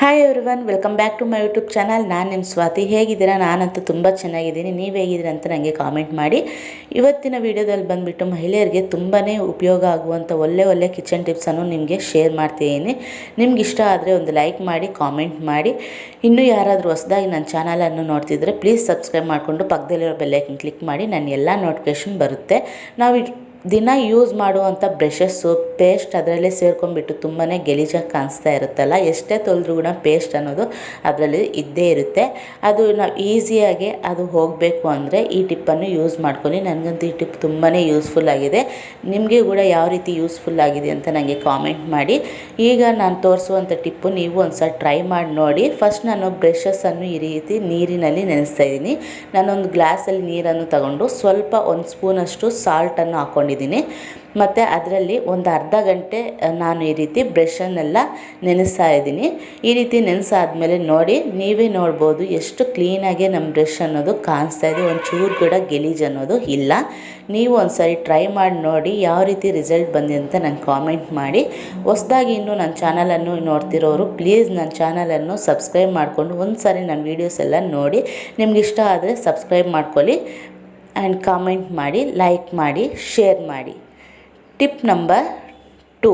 Hi everyone welcome back to my YouTube channel ನಾನು ನಿಮ್ಮ ಸ್ವಾತಿ. ಹೇಗಿದ್ದೀರಾ? ನಾನಂತೂ ತುಂಬ ಚೆನ್ನಾಗಿದ್ದೀನಿ. ನೀವು ಹೇಗಿದ್ದೀರಾ ಅಂತ ನನಗೆ ಕಾಮೆಂಟ್ ಮಾಡಿ. ಇವತ್ತಿನ ವಿಡಿಯೋದಲ್ಲಿ ಬಂದುಬಿಟ್ಟು ಮಹಿಳೆಯರಿಗೆ ತುಂಬಾ ಉಪಯೋಗ ಆಗುವಂಥ ಒಳ್ಳೆ ಒಳ್ಳೆ ಕಿಚನ್ ಟಿಪ್ಸನ್ನು ನಿಮಗೆ ಶೇರ್ ಮಾಡ್ತಿದ್ದೀನಿ. ನಿಮ್ಗೆ ಇಷ್ಟ ಆದರೆ ಒಂದು ಲೈಕ್ ಮಾಡಿ ಕಾಮೆಂಟ್ ಮಾಡಿ. ಇನ್ನೂ ಯಾರಾದರೂ ಹೊಸದಾಗಿ ನನ್ನ ಚಾನಲನ್ನು ನೋಡ್ತಿದ್ರೆ ಪ್ಲೀಸ್ ಸಬ್ಸ್ಕ್ರೈಬ್ ಮಾಡಿಕೊಂಡು ಪಕ್ಕದಲ್ಲಿರೋ ಬೆಲ್ಲೈಕನ್ ಕ್ಲಿಕ್ ಮಾಡಿ. ನನ್ನ ಎಲ್ಲ ನೋಟಿಫಿಕೇಷನ್ ಬರುತ್ತೆ. ನಾವು ದಿನ ಯೂಸ್ ಮಾಡುವಂಥ ಬ್ರಷಸ್ಸು ಪೇಸ್ಟ್ ಅದರಲ್ಲೇ ಸೇರ್ಕೊಂಡ್ಬಿಟ್ಟು ತುಂಬಾ ಗಲೀಜಾಗಿ ಕಾಣಿಸ್ತಾ ಇರುತ್ತಲ್ಲ, ಎಷ್ಟೇ ತೊಳೆದ್ರೂ ಕೂಡ ಪೇಸ್ಟ್ ಅನ್ನೋದು ಅದರಲ್ಲಿ ಇದ್ದೇ ಇರುತ್ತೆ. ಅದು ನಾವು ಈಸಿಯಾಗಿ ಅದು ಹೋಗಬೇಕು ಅಂದರೆ ಈ ಟಿಪ್ಪನ್ನು ಯೂಸ್ ಮಾಡ್ಕೊಳ್ಳಿ. ನನಗಂತೂ ಈ ಟಿಪ್ ತುಂಬಾ ಯೂಸ್ಫುಲ್ ಆಗಿದೆ. ನಿಮಗೆ ಕೂಡ ಯಾವ ರೀತಿ ಯೂಸ್ಫುಲ್ ಆಗಿದೆ ಅಂತ ನನಗೆ ಕಾಮೆಂಟ್ ಮಾಡಿ. ಈಗ ನಾನು ತೋರಿಸುವಂಥ ಟಿಪ್ಪು ನೀವು ಒಂದು ಸಲ ಟ್ರೈ ಮಾಡಿ ನೋಡಿ. ಫಸ್ಟ್ ನಾನು ಬ್ರಷಸ್ಸನ್ನು ಈ ರೀತಿ ನೀರಿನಲ್ಲಿ ನೆನೆಸ್ತಾ ಇದ್ದೀನಿ. ನಾನೊಂದು ಗ್ಲಾಸಲ್ಲಿ ನೀರನ್ನು ತಗೊಂಡು ಸ್ವಲ್ಪ ಒಂದು ಸ್ಪೂನಷ್ಟು ಸಾಲ್ಟನ್ನು ಹಾಕ್ಕೊಂಡಿದ್ದೀನಿ ಮತ್ತು ಅದರಲ್ಲಿ ಒಂದು ಅರ್ಧ ಗಂಟೆ ನಾನು ಈ ರೀತಿ ಬ್ರಷನ್ನೆಲ್ಲ ನೆನೆಸ್ತಾ ಇದ್ದೀನಿ. ಈ ರೀತಿ ನೆನೆಸಾದ್ಮೇಲೆ ನೋಡಿ, ನೀವೇ ನೋಡ್ಬೋದು ಎಷ್ಟು ಕ್ಲೀನಾಗಿ ನಮ್ಮ ಬ್ರಷ್ ಅನ್ನೋದು ಕಾಣಿಸ್ತಾ ಇದೆ. ಒಂಚೂರು ಕೂಡ ಗಲೀಜು ಅನ್ನೋದು ಇಲ್ಲ. ನೀವು ಒಂದ್ಸರಿ ಟ್ರೈ ಮಾಡಿ ನೋಡಿ ಯಾವ ರೀತಿ ರಿಸಲ್ಟ್ ಬಂದಿದೆ ಅಂತ ನಂಗೆ ಕಾಮೆಂಟ್ ಮಾಡಿ. ಹೊಸದಾಗಿ ಇನ್ನೂ ನನ್ನ ಚಾನಲನ್ನು ನೋಡ್ತಿರೋರು ಪ್ಲೀಸ್ ನನ್ನ ಚಾನಲನ್ನು ಸಬ್ಸ್ಕ್ರೈಬ್ ಮಾಡಿಕೊಂಡು ಒಂದು ಸಾರಿ ನನ್ನ ವೀಡಿಯೋಸ್ ಎಲ್ಲ ನೋಡಿ. ನಿಮ್ಗೆ ಇಷ್ಟ ಆದರೆ ಸಬ್ಸ್ಕ್ರೈಬ್ ಮಾಡ್ಕೊಳ್ಳಿ. ಆ್ಯಂಡ್ ಕಾಮೆಂಟ್ ಮಾಡಿ ಲೈಕ್ ಮಾಡಿ ಶೇರ್ ಮಾಡಿ. ಟಿಪ್ ನಂಬರ್ ಟೂ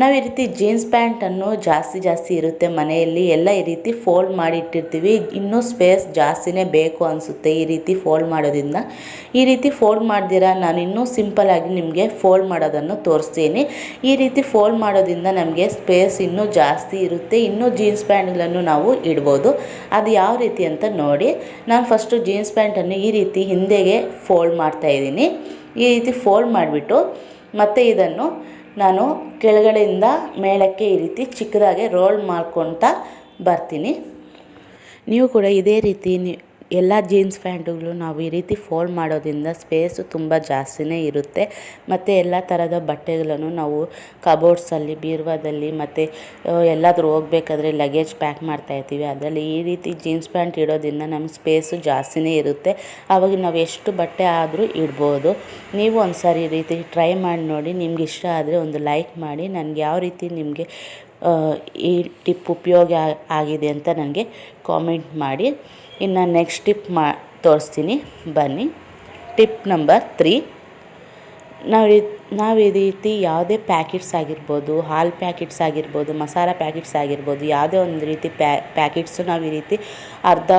ನಾವು ಈ ರೀತಿ ಜೀನ್ಸ್ ಪ್ಯಾಂಟನ್ನು ಜಾಸ್ತಿ ಜಾಸ್ತಿ ಇರುತ್ತೆ ಮನೆಯಲ್ಲಿ. ಎಲ್ಲ ಈ ರೀತಿ ಫೋಲ್ಡ್ ಮಾಡಿ ಇಟ್ಟಿರ್ತೀವಿ. ಇನ್ನೂ ಸ್ಪೇಸ್ ಜಾಸ್ತಿನೇ ಬೇಕು ಅನಿಸುತ್ತೆ ಈ ರೀತಿ ಫೋಲ್ಡ್ ಮಾಡೋದ್ರಿಂದ. ಈ ರೀತಿ ಫೋಲ್ಡ್ ಮಾಡ್ದಿರ ನಾನು ಇನ್ನೂ ಸಿಂಪಲಾಗಿ ನಿಮಗೆ ಫೋಲ್ಡ್ ಮಾಡೋದನ್ನು ತೋರಿಸ್ತೀನಿ. ಈ ರೀತಿ ಫೋಲ್ಡ್ ಮಾಡೋದ್ರಿಂದ ನಮಗೆ ಸ್ಪೇಸ್ ಇನ್ನೂ ಜಾಸ್ತಿ ಇರುತ್ತೆ. ಇನ್ನೂ ಜೀನ್ಸ್ ಪ್ಯಾಂಟ್ಗಳನ್ನು ನಾವು ಇಡ್ಬೋದು. ಅದು ಯಾವ ರೀತಿ ಅಂತ ನೋಡಿ. ನಾನು ಫಸ್ಟು ಜೀನ್ಸ್ ಪ್ಯಾಂಟನ್ನು ಈ ರೀತಿ ಹಿಂದೆಗೆ ಫೋಲ್ಡ್ ಮಾಡ್ತಾಯಿದ್ದೀನಿ ಈ ರೀತಿ ಫೋಲ್ಡ್ ಮಾಡಿಬಿಟ್ಟು ಮತ್ತು ಇದನ್ನು ನಾನು ಕೆಳಗಡೆಯಿಂದ ಮೇಲಕ್ಕೆ ಈ ರೀತಿ ಚಿಕ್ಕದಾಗಿ ರೋಲ್ ಮಾಡ್ಕೊಳ್ತಾ ಬರ್ತೀನಿ. ನೀವು ಕೂಡ ಇದೇ ರೀತಿ ನಿ- ಎಲ್ಲ ಜೀನ್ಸ್ ಪ್ಯಾಂಟುಗಳು ನಾವು ಈ ರೀತಿ ಫೋಲ್ಡ್ ಮಾಡೋದ್ರಿಂದ ಸ್ಪೇಸು ತುಂಬ ಜಾಸ್ತಿನೇ ಇರುತ್ತೆ. ಮತ್ತು ಎಲ್ಲ ಥರದ ಬಟ್ಟೆಗಳನ್ನು ನಾವು ಕಬೋರ್ಡ್ಸಲ್ಲಿ, ಬೀರುವಾದಲ್ಲಿ ಮತ್ತು ಎಲ್ಲಾದರೂ ಹೋಗಬೇಕಾದ್ರೆ ಲಗೇಜ್ ಪ್ಯಾಕ್ ಮಾಡ್ತಾ ಇರ್ತೀವಿ. ಅದರಲ್ಲಿ ಈ ರೀತಿ ಜೀನ್ಸ್ ಪ್ಯಾಂಟ್ ಇಡೋದ್ರಿಂದ ನಮ್ಗೆ ಸ್ಪೇಸು ಜಾಸ್ತಿನೇ ಇರುತ್ತೆ. ಆವಾಗ ನಾವು ಎಷ್ಟು ಬಟ್ಟೆ ಆದರೂ ಇಡ್ಬೋದು. ನೀವು ಒಂದು ಸಾರಿ ಈ ರೀತಿ ಟ್ರೈ ಮಾಡಿ ನೋಡಿ. ನಿಮ್ಗೆ ಇಷ್ಟ ಆದರೆ ಒಂದು ಲೈಕ್ ಮಾಡಿ. ನನಗೆ ಯಾವ ರೀತಿ ನಿಮಗೆ ಈ ಟಿಪ್ ಉಪಯೋಗ ಆಗಿದೆ ಅಂತ ನನಗೆ ಕಾಮೆಂಟ್ ಮಾಡಿ. ಇನ್ನು ನೆಕ್ಸ್ಟ್ ಟಿಪ್ ಮಾ, ತೋರಿಸ್ತೀನಿ. ಬನ್ನಿ. ಟಿಪ್ ನಂಬರ್ ತ್ರೀ ನಾವು ನಾವು ಈ ರೀತಿ ಯಾವುದೇ ಪ್ಯಾಕೆಟ್ಸ್ ಆಗಿರ್ಬೋದು, ಹಾಲು ಪ್ಯಾಕೆಟ್ಸ್ ಆಗಿರ್ಬೋದು, ಮಸಾಲ ಪ್ಯಾಕೆಟ್ಸ್ ಆಗಿರ್ಬೋದು, ಯಾವುದೇ ಒಂದು ರೀತಿ ಪ್ಯಾ ಪ್ಯಾಕೆಟ್ಸು ನಾವು ಈ ರೀತಿ ಅರ್ಧ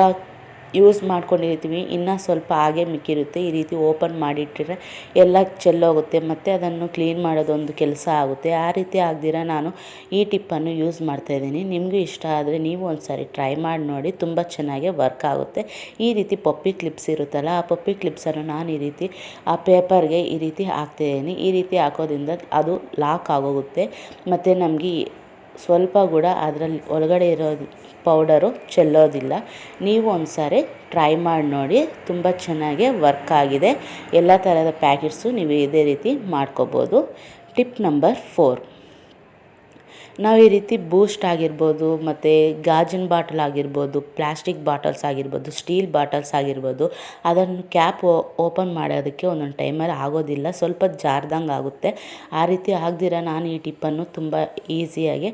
ಯೂಸ್ ಮಾಡ್ಕೊಂಡಿರ್ತೀವಿ. ಇನ್ನೂ ಸ್ವಲ್ಪ ಹಾಗೆ ಮಿಕ್ಕಿರುತ್ತೆ. ಈ ರೀತಿ ಓಪನ್ ಮಾಡಿಟ್ಟಿದ್ರೆ ಎಲ್ಲ ಚೆಲ್ಲೋಗುತ್ತೆ. ಮತ್ತು ಅದನ್ನು ಕ್ಲೀನ್ ಮಾಡೋದೊಂದು ಕೆಲಸ ಆಗುತ್ತೆ. ಆ ರೀತಿ ಆಗದಿರ ನಾನು ಈ ಟಿಪ್ಪನ್ನು ಯೂಸ್ ಮಾಡ್ತಾಯಿದ್ದೀನಿ ನಿಮಗೂ ಇಷ್ಟ ಆದರೆ ನೀವು ಒಂದು ಸಾರಿ ಟ್ರೈ ಮಾಡಿ ನೋಡಿ. ತುಂಬ ಚೆನ್ನಾಗಿ ವರ್ಕ್ ಆಗುತ್ತೆ. ಈ ರೀತಿ ಪಪ್ಪಿ ಕ್ಲಿಪ್ಸ್ ಇರುತ್ತಲ್ಲ, ಆ ಪಪ್ಪಿ ಕ್ಲಿಪ್ಸನ್ನು ನಾನು ಈ ರೀತಿ, ಆ ಪೇಪರ್ಗೆ ಈ ರೀತಿ ಹಾಕ್ತಾಯಿದ್ದೀನಿ ಈ ರೀತಿ ಹಾಕೋದ್ರಿಂದ ಅದು ಲಾಕ್ ಆಗೋಗುತ್ತೆ. ಮತ್ತು ನಮಗೆ ಸ್ವಲ್ಪ ಕೂಡ ಅದರಲ್ಲಿ ಒಳಗಡೆ ಇರೋದು ಪೌಡರು ಚೆಲ್ಲೋದಿಲ್ಲ. ನೀವು ಒಂದು ಸಾರಿ ಟ್ರೈ ಮಾಡಿ ನೋಡಿ, ತುಂಬ ಚೆನ್ನಾಗಿ ವರ್ಕ್ ಆಗಿದೆ. ಎಲ್ಲ ಥರದ ಪ್ಯಾಕೆಟ್ಸು ನೀವು ಇದೇ ರೀತಿ ಮಾಡ್ಕೋಬೋದು. Tip number four. ನಾವು ಈ ರೀತಿ ಬೂಸ್ಟ್ ಆಗಿರ್ಬೋದು, ಮತ್ತು ಗಾಜಿನ ಬಾಟಲ್ ಆಗಿರ್ಬೋದು ಪ್ಲಾಸ್ಟಿಕ್ ಬಾಟಲ್ಸ್ ಆಗಿರ್ಬೋದು ಸ್ಟೀಲ್ ಬಾಟಲ್ಸ್ ಆಗಿರ್ಬೋದು, ಅದನ್ನು ಕ್ಯಾಪ್ ಓಪನ್ ಮಾಡೋದಕ್ಕೆ ಒಂದೊಂದು ಟೈಮಲ್ಲಿ ಆಗೋದಿಲ್ಲ, ಸ್ವಲ್ಪ ಜಾರ್ದಂಗೆ ಆಗುತ್ತೆ. ಆ ರೀತಿ ಆಗದಿರ ನಾನು ಈ ಟಿಪ್ಪನ್ನು ತುಂಬ ಈಸಿಯಾಗಿ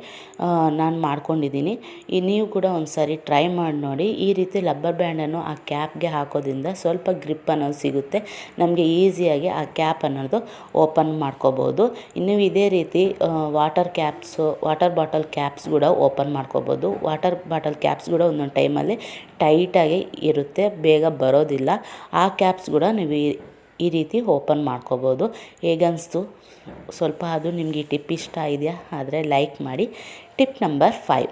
ನಾನು ಮಾಡ್ಕೊಂಡಿದ್ದೀನಿ ಈ ನೀವು ಕೂಡ ಒಂದು ಸಾರಿ ಟ್ರೈ ಮಾಡಿ ನೋಡಿ. ಈ ರೀತಿ ರಬ್ಬರ್ ಬ್ಯಾಂಡನ್ನು ಆ ಕ್ಯಾಪ್ಗೆ ಹಾಕೋದ್ರಿಂದ ಸ್ವಲ್ಪ ಗ್ರಿಪ್ ಅನ್ನೋದು ಸಿಗುತ್ತೆ. ನಮಗೆ ಈಸಿಯಾಗಿ ಆ ಕ್ಯಾಪ್ ಅನ್ನೋದು ಓಪನ್ ಮಾಡ್ಕೋಬೋದು. ಇನ್ನು ಇದೇ ರೀತಿ water caps water bottle caps ಕೂಡ ಓಪನ್ ಮಾಡ್ಕೋಬೋದು. ವಾಟರ್ ಬಾಟಲ್ ಕ್ಯಾಪ್ಸ್ ಕೂಡ ಒಂದೊಂದು ಟೈಮಲ್ಲಿ ಟೈಟಾಗಿ ಇರುತ್ತೆ, ಬೇಗ ಬರೋದಿಲ್ಲ. ಆ ಕ್ಯಾಪ್ಸ್ ಕೂಡ ನೀವು ಈ- ರೀತಿ ಓಪನ್ ಮಾಡ್ಕೋಬೋದು. ಹೇಗನ್ನಿಸ್ತು ಸ್ವಲ್ಪ ಅದು ನಿಮಗೆ ಟಿಪ್ ಇಷ್ಟ ಇದೆಯಾ? ಆದರೆ ಲೈಕ್ ಮಾಡಿ. ಟಿಪ್ ನಂಬರ್ ಫೈವ್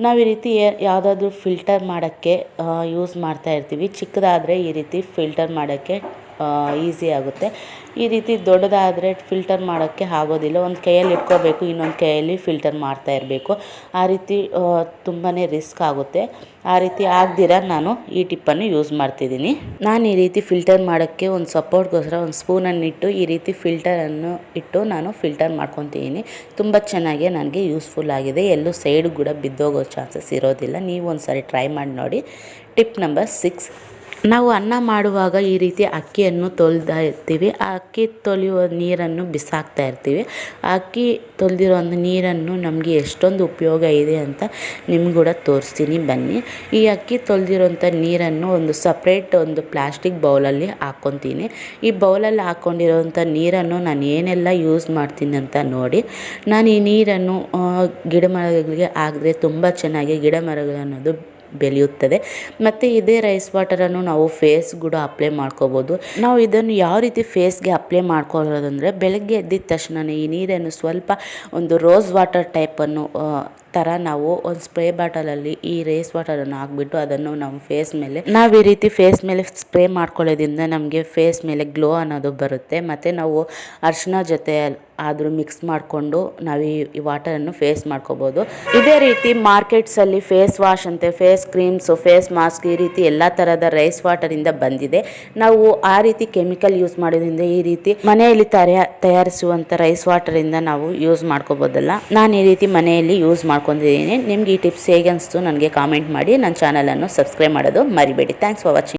ನಾವು ಈ ರೀತಿ ಯಾವುದಾದ್ರೂ ಫಿಲ್ಟರ್ ಮಾಡೋಕ್ಕೆ ಯೂಸ್ ಮಾಡ್ತಾ ಇರ್ತೀವಿ. ಚಿಕ್ಕದಾದರೆ ಈ ರೀತಿ ಫಿಲ್ಟರ್ ಮಾಡೋಕ್ಕೆ ಈಸಿ ಆಗುತ್ತೆ. ಈ ರೀತಿ ದೊಡ್ಡದಾದರೆ ಫಿಲ್ಟರ್ ಮಾಡೋಕ್ಕೆ ಆಗೋದಿಲ್ಲ. ಒಂದು ಕೈಯಲ್ಲಿ ಇಟ್ಕೋಬೇಕು, ಇನ್ನೊಂದು ಕೈಯಲ್ಲಿ ಫಿಲ್ಟರ್ ಮಾಡ್ತಾ ಇರಬೇಕು. ಆ ರೀತಿ ತುಂಬಾ ರಿಸ್ಕ್ ಆಗುತ್ತೆ. ಆ ರೀತಿ ಆಗದಿರ ನಾನು ಈ ಟಿಪ್ಪನ್ನು ಯೂಸ್ ಮಾಡ್ತಿದ್ದೀನಿ. ನಾನು ಈ ರೀತಿ ಫಿಲ್ಟರ್ ಮಾಡೋಕ್ಕೆ ಒಂದು ಸಪೋರ್ಟ್ಗೋಸ್ಕರ ಒಂದು ಸ್ಪೂನನ್ನು ಇಟ್ಟು, ಈ ರೀತಿ ಫಿಲ್ಟರನ್ನು ಇಟ್ಟು ನಾನು ಫಿಲ್ಟರ್ ಮಾಡ್ಕೊತಿದ್ದೀನಿ. ತುಂಬ ಚೆನ್ನಾಗಿ ನನಗೆ ಯೂಸ್ಫುಲ್ ಆಗಿದೆ. ಎಲ್ಲೂ ಸೈಡ್ ಕೂಡ ಬಿದ್ದೋಗೋ ಚಾನ್ಸಸ್ ಇರೋದಿಲ್ಲ. ನೀವು ಒಂದು ಸಾರಿ ಟ್ರೈ ಮಾಡಿ ನೋಡಿ. ಟಿಪ್ ನಂಬರ್ ಸಿಕ್ಸ್ ನಾವು ಅನ್ನ ಮಾಡುವಾಗ ಈ ರೀತಿ ಅಕ್ಕಿಯನ್ನು ತೊಳ್ತಾ ಇರ್ತೀವಿ. ಆ ಅಕ್ಕಿ ತೊಳೆಯುವ ನೀರನ್ನು ಬಿಸಾಕ್ತಾ ಇರ್ತೀವಿ. ಅಕ್ಕಿ ತೊಳೆದಿರೋ ನೀರನ್ನು ನಮಗೆ ಎಷ್ಟೊಂದು ಉಪಯೋಗ ಇದೆ ಅಂತ ನಿಮ್ಗೆ ಕೂಡ ತೋರಿಸ್ತೀನಿ ಬನ್ನಿ. ಈ ಅಕ್ಕಿ ತೊಳೆದಿರೋಂಥ ನೀರನ್ನು ಒಂದು ಸಪ್ರೇಟ್ ಒಂದು ಪ್ಲಾಸ್ಟಿಕ್ ಬೌಲಲ್ಲಿ ಹಾಕ್ಕೊತೀನಿ. ಈ ಬೌಲಲ್ಲಿ ಹಾಕ್ಕೊಂಡಿರೋಂಥ ನೀರನ್ನು ನಾನು ಏನೆಲ್ಲ ಯೂಸ್ ಮಾಡ್ತೀನಿ ಅಂತ ನೋಡಿ. ನಾನು ಈ ನೀರನ್ನು ಗಿಡ ಮರಗಳಿಗೆ ಹಾಕಿದ್ರೆ ತುಂಬ ಚೆನ್ನಾಗಿ ಗಿಡ ಮರಗಳು ಅನ್ನೋದು ಬೆಳೆಯುತ್ತದೆ. ಮತ್ತು ಇದೇ ರೈಸ್ ವಾಟರನ್ನು ನಾವು ಫೇಸ್ ಕೂಡ ಅಪ್ಲೈ ಮಾಡ್ಕೋಬೋದು. ನಾವು ಇದನ್ನು ಯಾವ ರೀತಿ ಫೇಸ್ಗೆ ಅಪ್ಲೈ ಮಾಡ್ಕೊಳ್ಳೋದಂದರೆ ಬೆಳಗ್ಗೆ ಎದ್ದಿದ ತಕ್ಷಣ ಈ ನೀರನ್ನು ಸ್ವಲ್ಪ ಒಂದು ರೋಸ್ ವಾಟರ್ ಟೈಪನ್ನು ಥರ ನಾವು ಒಂದು ಸ್ಪ್ರೇ ಬಾಟಲಲ್ಲಿ ಈ ರೇಸ್ ವಾಟರನ್ನು ಹಾಕ್ಬಿಟ್ಟು ಅದನ್ನು ನಮ್ಮ ಫೇಸ್ ಮೇಲೆ, ನಾವು ಈ ರೀತಿ ಫೇಸ್ ಮೇಲೆ ಸ್ಪ್ರೇ ಮಾಡ್ಕೊಳ್ಳೋದ್ರಿಂದ ನಮಗೆ ಫೇಸ್ ಮೇಲೆ ಗ್ಲೋ ಅನ್ನೋದು ಬರುತ್ತೆ. ಮತ್ತು ನಾವು ಅರಿಶಿನ ಜೊತೆ ಆದರೂ ಮಿಕ್ಸ್ ಮಾಡಿಕೊಂಡು ನಾವು ಈ ವಾಟರನ್ನು ಫೇಸ್ ಮಾಡ್ಕೋಬೋದು. ಇದೇ ರೀತಿ ಮಾರ್ಕೆಟ್ಸಲ್ಲಿ ಫೇಸ್ ವಾಶ್ ಅಂತೆ ಫೇಸ್ ಕ್ರೀಮ್ಸು ಫೇಸ್ ಮಾಸ್ಕ್ ಈ ರೀತಿ ಎಲ್ಲ ಥರದ ರೈಸ್ ವಾಟರಿಂದ ಬಂದಿದೆ. ನಾವು ಆ ರೀತಿ ಕೆಮಿಕಲ್ ಯೂಸ್ ಮಾಡೋದ್ರಿಂದ ಈ ರೀತಿ ಮನೆಯಲ್ಲಿ ತಯಾರಿಸುವಂಥ ರೈಸ್ ವಾಟರಿಂದ ನಾವು ಯೂಸ್ ಮಾಡ್ಕೋಬೋದಲ್ಲ. ನಾನು ಈ ರೀತಿ ಮನೆಯಲ್ಲಿ ಯೂಸ್ ಮಾಡ್ಕೊಂಡಿದ್ದೀನಿ ನಿಮ್ಗೆ ಈ ಟಿಪ್ಸ್ ಹೇಗೆ ಅನಿಸ್ತು ನನಗೆ ಕಾಮೆಂಟ್ ಮಾಡಿ. ನನ್ನ ಚಾನಲನ್ನು ಸಬ್ಸ್ಕ್ರೈಬ್ ಮಾಡೋದು ಮರಿಬೇಡಿ. Thanks for watching